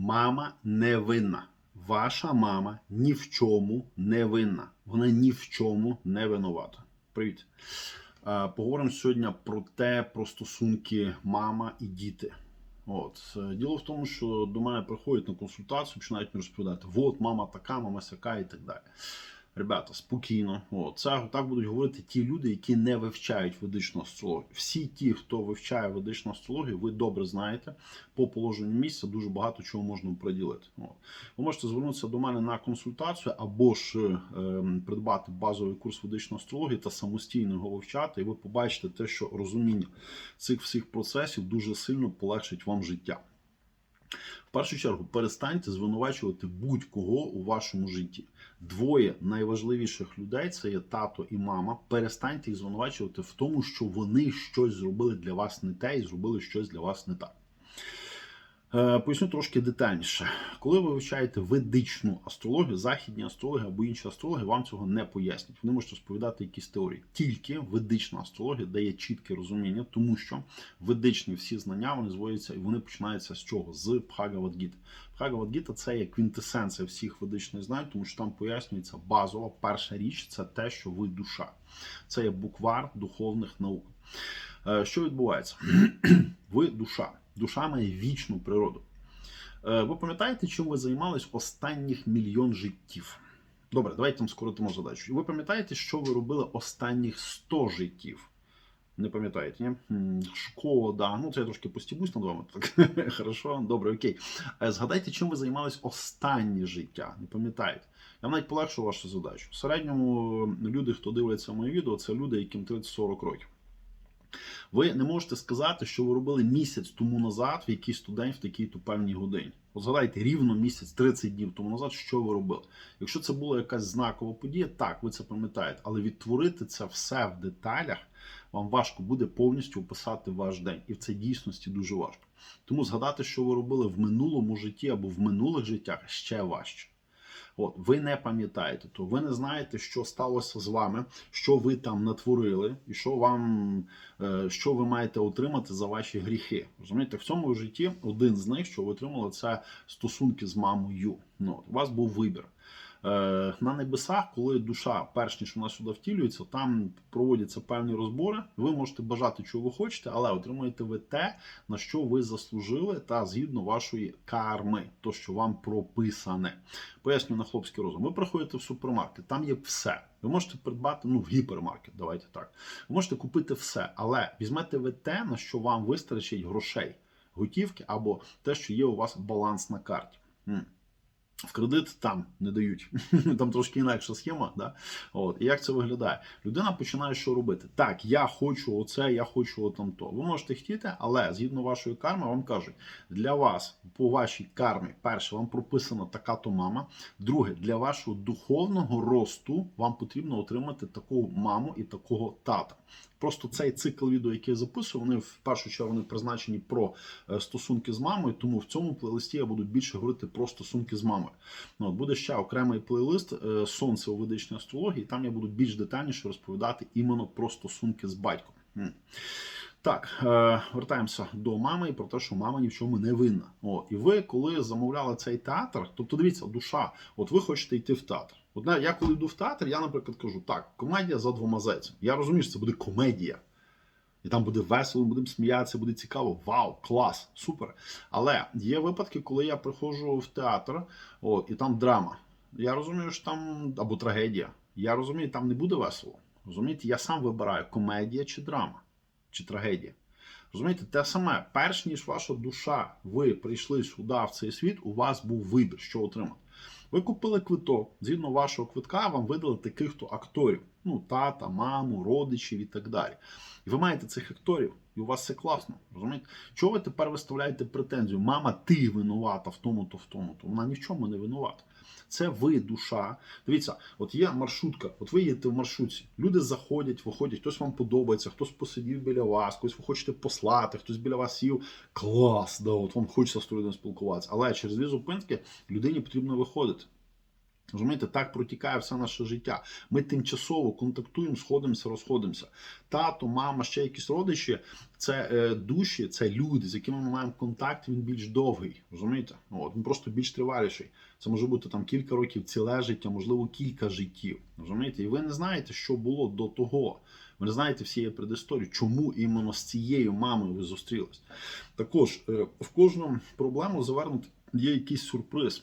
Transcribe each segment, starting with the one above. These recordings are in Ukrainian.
Мама не винна. Ваша мама ні в чому не винна. Вона ні в чому не винувата. Привіт. Е, Поговоримо сьогодні про те, про стосунки мама і діти. От е, діло в тому, що до мене приходять на консультацію, починають розповідати: от мама така, мама сяка і так далі. Ребята, спокійно. От, це так будуть говорити ті люди, які не вивчають ведичну астрологію. Всі ті, хто вивчає ведичну астрологію, ви добре знаєте, по положенню місця дуже багато чого можна приділити. От. Ви можете звернутися до мене на консультацію або ж е, придбати базовий курс ведичної астрології та самостійно його вивчати, і ви побачите те, що розуміння цих всіх процесів дуже сильно полегшить вам життя. В першу чергу перестаньте звинувачувати будь-кого у вашому житті. Двоє найважливіших людей це є тато і мама. Перестаньте їх звинувачувати в тому, що вони щось зробили для вас не те і зробили щось для вас не так. Е, Поясню трошки детальніше. Коли ви вивчаєте ведичну астрологію, західні астрологи або інші астрологи вам цього не пояснять. Вони можуть розповідати якісь теорії. Тільки ведична астрологія дає чітке розуміння, тому що ведичні всі знання вони зводяться і вони починаються з чого? З Бхагавадгіти. Бхагавадгіта це є квінтесенція всіх ведичних знань, тому що там пояснюється базова перша річ це те, що ви душа. Це є буквар духовних наук. Е, Що відбувається? Ви душа. Душа має вічну природу. Е, Ви пам'ятаєте, чим ви займались останніх мільйон життів? Добре, давайте там скоротимо задачу. Ви пам'ятаєте, що ви робили останніх 100 життів? Не пам'ятаєте, ні? Шкода. Ну, це я трошки постібусь над вами. Так, хорошо, добре, окей. Е, Згадайте, чим ви займались останнє життя. Не пам'ятаєте? Я навіть полегшу вашу задачу. В середньому люди, хто дивиться моє відео, це люди, яким 30-40 років. Ви не можете сказати, що ви робили місяць тому назад, в якийсь день в такій-то певній годині. От згадайте рівно місяць, 30 днів тому назад, що ви робили. Якщо це була якась знакова подія, так, ви це пам'ятаєте, але відтворити це все в деталях вам важко буде повністю описати ваш день. І в це дійсності дуже важко. Тому згадати, що ви робили в минулому житті або в минулих життях ще важче. От, ви не пам'ятаєте, то ви не знаєте, що сталося з вами, що ви там натворили, і що вам е, що ви маєте отримати за ваші гріхи. Розумієте, в цьому житті один з них, що ви отримали, це стосунки з мамою. Ну, от, у вас був вибір. Е, На небесах, коли душа, перш ніж вона сюди втілюється, там проводяться певні розбори. Ви можете бажати, чого ви хочете, але отримуєте ви те, на що ви заслужили, та згідно вашої карми, то що вам прописане. Поясню на хлопський розум. Ви приходите в супермаркет, там є все. Ви можете придбати ну в гіпермаркет, давайте так. Ви можете купити все, але візьмете ви те, на що вам вистачить грошей, готівки або те, що є у вас баланс на карті. В кредит там не дають. Там трошки інакша схема. Да? От. І як це виглядає? Людина починає що робити? Так, я хочу оце, я хочу отам то. Ви можете хотіти, але згідно вашої карми, вам кажуть, для вас по вашій кармі, перше, вам прописана така то мама. Друге, для вашого духовного росту вам потрібно отримати таку маму і такого тата. Просто цей цикл відео, який я записую, вони в першу чергу вони призначені про е, стосунки з мамою, тому в цьому плейлисті я буду більше говорити про стосунки з мамою. Ну, от буде ще окремий плейлист е, Сонце у ведичній астрології. Там я буду більш детальніше розповідати іменно про стосунки з батьком. Так, е, вертаємося до мами і про те, що мама ні в чому не винна. О, і ви, коли замовляли цей театр, тобто дивіться, душа, от ви хочете йти в театр. От на- я коли йду в театр, я, наприклад, кажу, так, комедія за двома зайцями. Я розумію, що це буде комедія. І там буде весело, будемо сміятися, буде цікаво. Вау, клас, супер. Але є випадки, коли я приходжу в театр, о, і там драма. Я розумію, що там або трагедія. Я розумію, там не буде весело. Розумієте, я сам вибираю комедія чи драма, чи трагедія. Розумієте, те саме, перш ніж ваша душа, ви прийшли сюди в цей світ, у вас був вибір, що отримати. Ви купили квиток, згідно вашого квитка, вам видали таких то акторів: ну, тата, маму, родичів і так далі. І ви маєте цих акторів, і у вас все класно. Розумієте? Чого ви тепер виставляєте претензію? Мама, ти винувата в тому-то, в тому-то. Вона ні в чому не винувата. Це ви душа. Дивіться, от є маршрутка, от ви їдете в маршрутці. Люди заходять, виходять, хтось вам подобається, хтось посидів біля вас, когось ви хочете послати, хтось біля вас сів. Клас, да, от вам хочеться з людиною спілкуватися. Але через дві зупинки людині потрібно виходити. Розумієте, так протікає все наше життя. Ми тимчасово контактуємо, сходимося, розходимося. Тато, мама, ще якісь родичі це е, душі, це люди, з якими ми маємо контакт. Він більш довгий. Розумієте? От він просто більш триваліший. Це може бути там кілька років, ціле життя, можливо, кілька життів. Розумієте? І ви не знаєте, що було до того. Ви не знаєте всієї предісторії, чому іменно з цією мамою ви зустрілись. Також е, в кожну проблему завернути є якийсь сюрприз.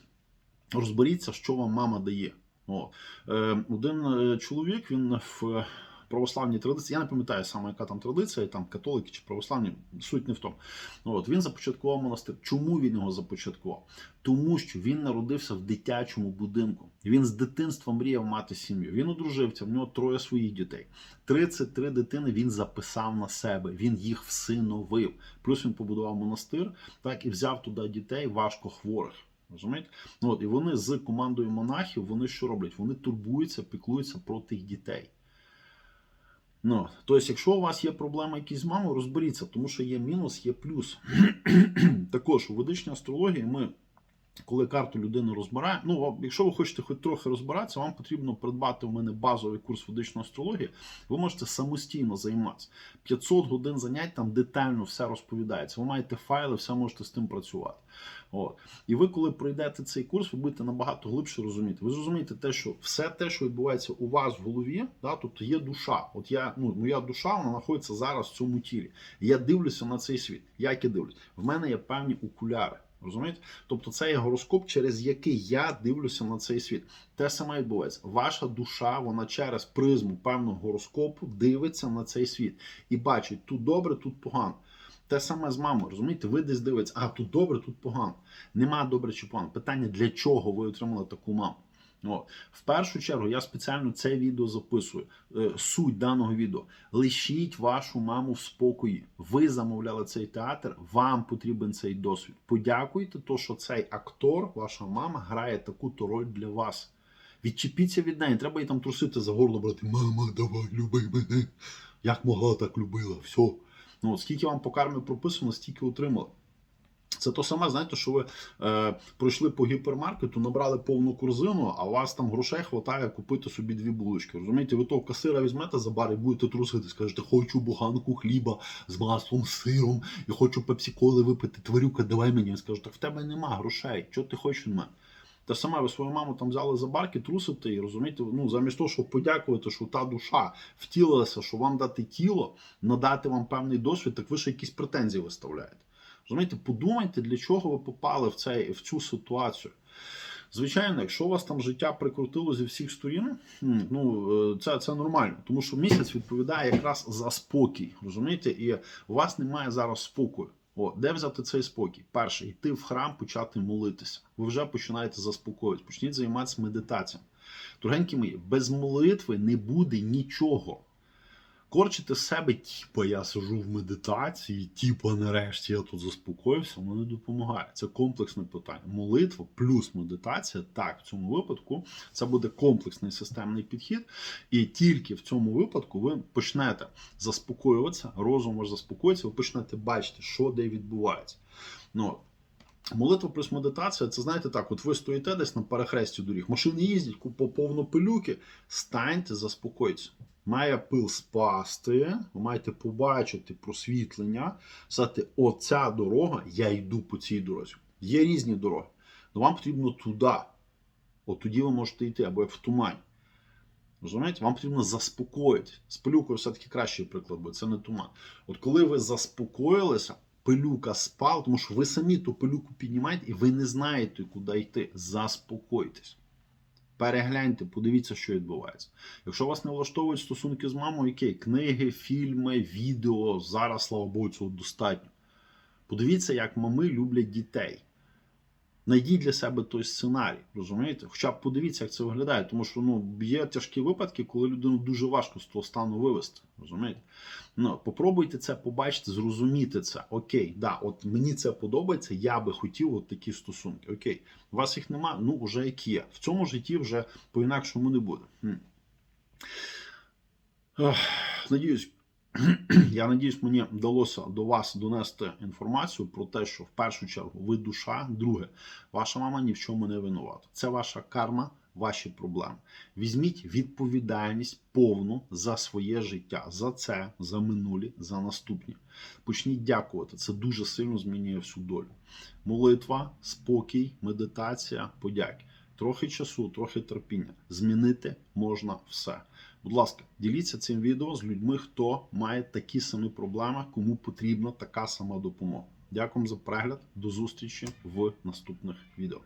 Розберіться, що вам мама дає. О, е, один чоловік він в православній традиції, я не пам'ятаю саме, яка там традиція, там католики чи православні, суть не в тому. От він започаткував монастир. Чому він його започаткував? Тому що він народився в дитячому будинку. Він з дитинства мріяв мати сім'ю. Він одружився, в нього троє своїх дітей. 33 дитини він записав на себе. Він їх всиновив. Плюс він побудував монастир, так і взяв туди дітей важко хворих. Розумієте? Ну, от, і вони з командою монахів вони що роблять? Вони турбуються, піклуються про тих дітей. Ну, тобто, якщо у вас є проблеми якісь з мамою, розберіться, тому що є мінус, є плюс. Також у ведичній астрології ми, коли карту людини розбираємо, ну, якщо ви хочете хоч трохи розбиратися, вам потрібно придбати в мене базовий курс ведичної астрології. Ви можете самостійно займатися. 500 годин занять там детально все розповідається. Ви маєте файли, все можете з тим працювати. От. І ви, коли пройдете цей курс, ви будете набагато глибше розуміти. Ви зрозумієте те, що все те, що відбувається у вас в голові, да, тобто є душа. От я, ну, моя душа вона знаходиться зараз в цьому тілі. Я дивлюся на цей світ. Як я дивлюсь? В мене є певні окуляри. Розумієте? Тобто це є гороскоп, через який я дивлюся на цей світ. Те саме відбувається. Ваша душа, вона через призму певного гороскопу дивиться на цей світ і бачить тут добре, тут погано. Те саме з мамою, розумієте, ви десь дивитесь, а тут добре, тут погано. Нема добре чи погано. Питання, для чого ви отримали таку маму? От. В першу чергу я спеціально це відео записую. Е, Суть даного відео. Лишіть вашу маму в спокої. Ви замовляли цей театр, вам потрібен цей досвід. Подякуйте, то, що цей актор, ваша мама, грає таку-то роль для вас. Відчепіться від неї, треба їй там трусити за горло, брати. Мама, давай, люби мене. Як могла, так любила. Все. Ну, скільки вам по кармі прописано, стільки отримали. Це то саме, знаєте, що ви е, пройшли по гіпермаркету, набрали повну корзину, а у вас там грошей хватає купити собі дві булочки. Розумієте, ви того касира візьмете за бар і будете трусити, скажете, хочу буханку хліба з маслом, з сиром, і хочу пепсі-коли випити, тварюка, давай мені. Він скаже, так в тебе нема грошей, що ти хочеш від мене? Те саме ви свою маму там взяли за барки, трусите і розумієте, ну замість того, щоб подякувати, що та душа втілилася, що вам дати тіло, надати вам певний досвід, так ви ще якісь претензії виставляєте. Розумієте, подумайте, для чого ви попали в, цей, в цю ситуацію. Звичайно, якщо у вас там життя прикрутило зі всіх сторін, ну е, це це нормально, тому що місяць відповідає якраз за спокій. Розумієте, і у вас немає зараз спокою. О, де взяти цей спокій? Перше, йти в храм, почати молитися. Ви вже починаєте заспокоїтися. Почніть займатися медитаціями. Дорогенькі мої, без молитви не буде нічого. Корчити себе, типа я сижу в медитації, типа нарешті я тут заспокоївся, воно не допомагає. Це комплексне питання. Молитва плюс медитація. Так, в цьому випадку це буде комплексний системний підхід, і тільки в цьому випадку ви почнете заспокоюватися, розум ваш заспокоїться, ви почнете бачити, що де відбувається. Ну, Молитва плюс медитація, це знаєте так, от ви стоїте десь на перехресті доріг, машини їздять, по повно пилюки, станьте, заспокойтеся. Має пил спасти, ви маєте побачити просвітлення, сказати, оця дорога, я йду по цій дорозі. Є різні дороги. але вам потрібно туди. От тоді ви можете йти, або як в тумані. Розумієте, вам потрібно заспокоїти. З пилюкою все-таки кращий приклад, бо це не туман. От коли ви заспокоїлися, пилюка спала, тому що ви самі ту пилюку піднімаєте і ви не знаєте, куди йти. Заспокойтесь. Перегляньте, подивіться, що відбувається. Якщо вас не влаштовують стосунки з мамою, окей, книги, фільми, відео, зараз, слава Богу, цього достатньо. Подивіться, як мами люблять дітей. Найдіть для себе той сценарій, розумієте? Хоча б подивіться, як це виглядає, тому що ну, є тяжкі випадки, коли людину дуже важко з того стану вивести. Розумієте? Ну, Попробуйте це побачити, зрозуміти це. Окей, да, от мені це подобається, я би хотів от такі стосунки. Окей, у вас їх нема, ну вже як є. В цьому житті вже по-інакшому не буде. Хм. Ох, Надіюсь, Я надіюсь, мені вдалося до вас донести інформацію про те, що в першу чергу ви душа, друге, ваша мама ні в чому не винувата. Це ваша карма, ваші проблеми. Візьміть відповідальність повну за своє життя, за це, за минулі, за наступні. Почніть дякувати. Це дуже сильно змінює всю долю. Молитва, спокій, медитація, подяки. Трохи часу, трохи терпіння. Змінити можна все. Будь ласка, діліться цим відео з людьми, хто має такі самі проблеми, кому потрібна така сама допомога. Дякую за перегляд. До зустрічі в наступних відео.